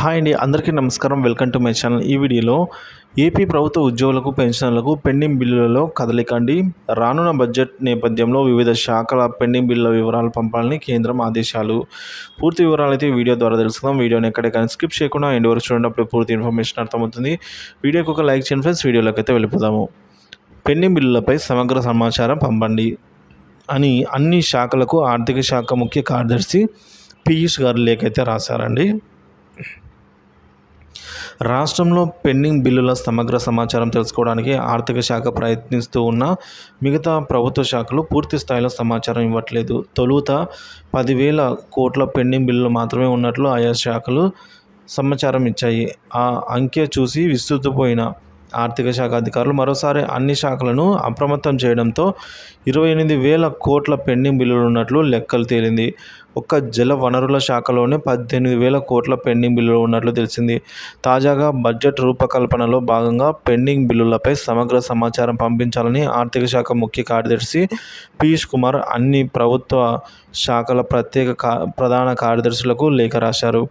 Hi అండి అందరికీ నమస్కారం. Welcome to my channel. ఈ వీడియోలో ఏపీ ప్రభుత్వ ఉద్యోగులకు పెన్షన్లకు పెండింగ్ బిల్లులలో కదలికండి. రానున్న బడ్జెట్ నేపథ్యంలో వివిధ శాఖల పెండింగ్ బిల్లుల వివరాలు పంపాలని కేంద్రం ఆదేశాలు. పూర్తి వివరాలు అయితే వీడియో ద్వారా తెలుసుకుందాం. వీడియోని ఎక్కడికైనా స్కిప్ చేయకుండా ఎండ్ వరకు చూడండి. అప్పుడు పూర్తి ఇన్ఫర్మేషన్ అర్థమవుతుంది. వీడియోకి ఒక లైక్ చేయండి ఫ్రెండ్స్. వీడియోలోకి అయితే వెళ్ళిపోదాము. పెండింగ్ బిల్లులపై సమగ్ర సమాచారం పంపండి అని అన్ని శాఖలకు ఆర్థిక శాఖ ముఖ్య కార్యదర్శి పీయూష్ గారు లేఖ అయితే రాశారండి. రాష్ట్రంలో పెండింగ్ బిల్లుల సమగ్ర సమాచారం తెలుసుకోవడానికి ఆర్థిక శాఖ ప్రయత్నిస్తూ ఉన్న మిగతా ప్రభుత్వ శాఖలు పూర్తి స్థాయిలో సమాచారం ఇవ్వట్లేదు. తొలుత పదివేల కోట్ల పెండింగ్ బిల్లులు మాత్రమే ఉన్నట్లు ఆయా శాఖలు సమాచారం ఇచ్చాయి. ఆ అంకె చూసి విస్తుపోయిన ఆర్థిక శాఖ అధికారులు మరోసారి అన్ని శాఖలను అప్రమత్తం చేయడంతో ఇరవై ఎనిమిది వేల కోట్ల పెండింగ్ బిల్లులు ఉన్నట్లు లెక్కలు తేలింది. ఒక్క జల వనరుల శాఖలోనే పద్దెనిమిది వేల కోట్ల పెండింగ్ బిల్లులు ఉన్నట్లు తెలిసింది. తాజాగా బడ్జెట్ రూపకల్పనలో భాగంగా పెండింగ్ బిల్లులపై సమగ్ర సమాచారం పంపించాలని ఆర్థిక శాఖ ముఖ్య కార్యదర్శి పీయూష్ కుమార్ అన్ని ప్రభుత్వ శాఖల ప్రత్యేక ప్రధాన కార్యదర్శులకు లేఖ రాశారు.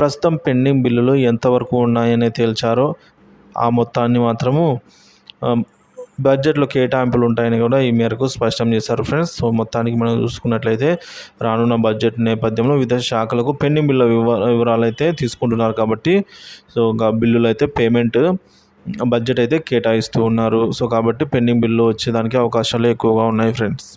ప్రస్తుతం పెండింగ్ బిల్లులు ఎంతవరకు ఉన్నాయని తేల్చారో ఆ మొత్తాన్ని మాత్రము బడ్జెట్లో కేటాయింపులు ఉంటాయని కూడా ఈ మేరకు స్పష్టం చేశారు ఫ్రెండ్స్. సో మొత్తానికి మనం చూసుకున్నట్లయితే రానున్న బడ్జెట్ నేపథ్యంలో వివిధ శాఖలకు పెండింగ్ బిల్లు వివరాలు అయితే తీసుకుంటున్నారు కాబట్టి సో ఇంకా బిల్లులు అయితే పేమెంట్ బడ్జెట్ అయితే కేటాయిస్తూ ఉన్నారు. సో కాబట్టి పెండింగ్ బిల్లు వచ్చేదానికి అవకాశాలు ఎక్కువగా ఉన్నాయి ఫ్రెండ్స్.